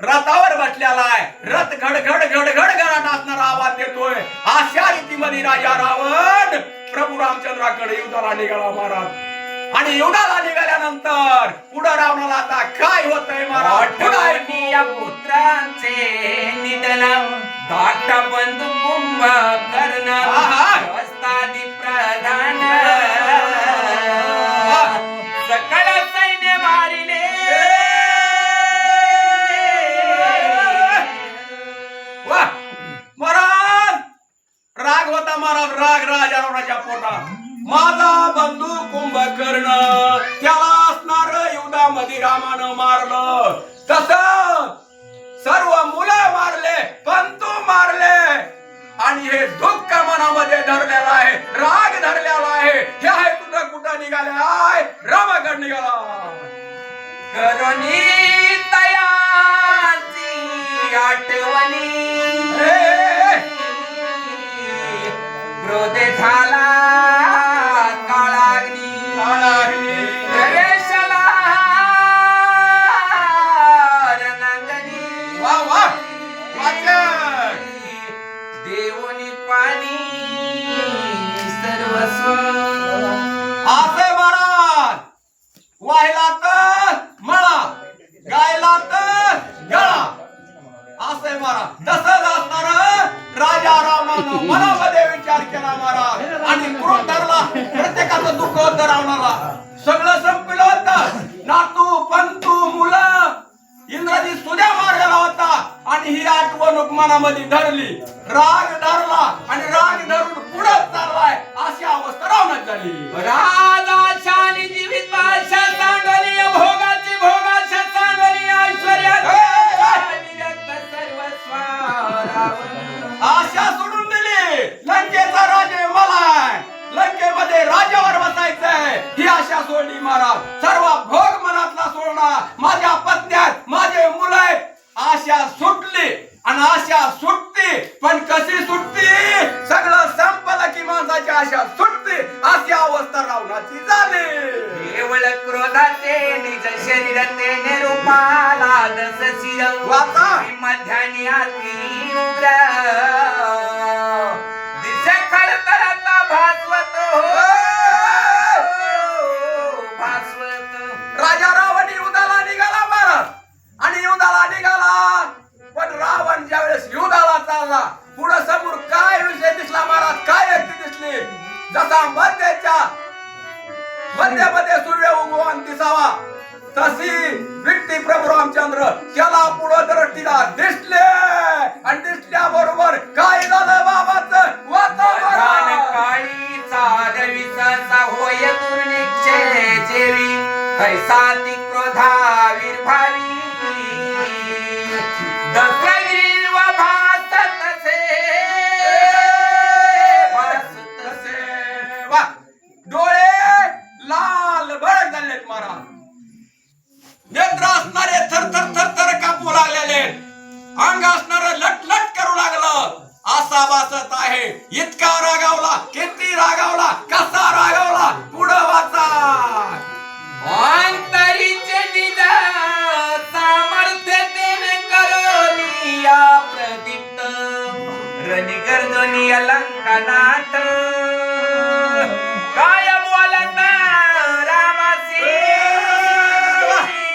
रथावर बसलेला आहे रथ घडघड घडघड घरात असणारा आवाज देतोय. अशा रीतीमध्ये राजा रावण प्रभू रामचंद्राकडे युद्धाला निघाला महाराज आणि युद्धाला निघाल्यानंतर पुढे रावणाला आता काय होतंय महाराज या पुत्रांचे निधन धाटा बंद कुंभ कर्ण माझा बंधू कुंभकर्ण त्याला असणार युद्धामध्ये रामानं मारलं. तस सर्व मुलं मारले पण तू मारले. आणि हे दुःख मनामध्ये धरलेलं आहे राग धरलेला आहे. हे आहे तुझं कुठं निघाले. आहे रामाकडे निघाला असे महाराज. तसंच असणार राजा रामानं मनामध्ये विचार केला महाराज. आणि क्रोध धरला. प्रत्येकाचं दुःख होतं सगळं संपलं होत. नातू पंतू मुलं. इंद्रजी सुद्या मारलेला होता. आणि ही आठवणूक मनामध्ये धरली. राग धरला. आणि राग धरून पुढे चाललाय. अशी अवस्था रावणात झाली. आशा सोडून दिली. लंकेचा राजे मला आहे. लंकेमध्ये राजावर बसायचंय. ही आशा सोडली महाराज. सर्व भोग मनातला सोडला. माझ्या पत्न्यात माझे मुलं आशा सुटली आणि आशा सुटते. पण कशी सुटते? सगळं संपलं की माणसाची आशा सुटते. अशी अवस्था रावणाची झाली. केवळ क्रोधाचे निज शरीर तेने रूपाला दस वाचा. मध्यानी अति उग्र दिसे हो राजा रावण युद्धाला निघाला महाराज आणि युद्धाला निघाला. पण रावण ज्यावेळेस युद्धाला चालला पुढं समोर काय विषय दिसला महाराज काय व्यक्ती दिसली? जसा मध्याच्या मध्यामध्ये सूर्य उगवण दिसावा. तशी व्यक्ती प्रभू रामचंद्र त्याला पुढं दृष्टीला दिसले. आणि दिसल्या बरोबर काय झालं बाबाच? वातावरण. काळीचा रविचा होय दुर्निक्षे जेवी. कैसा ती क्रोधावीर भावी दत्तगिरीव भासत से भासत तसे. वा. डोळे लाल भडक झालेत महाराज. नेत्र असणारे थर थर थर थर कापू लागलेले. अंग असणार लटलट करू लागलं. असा वाचत आहे. इतका रागावला. किती रागावला. कसा रागावला. पुढं वाचा. अंतरीचे सामर्थ्य देणे करोनी या प्रदीप्त. रनिगर्दनी अलंकनाथ.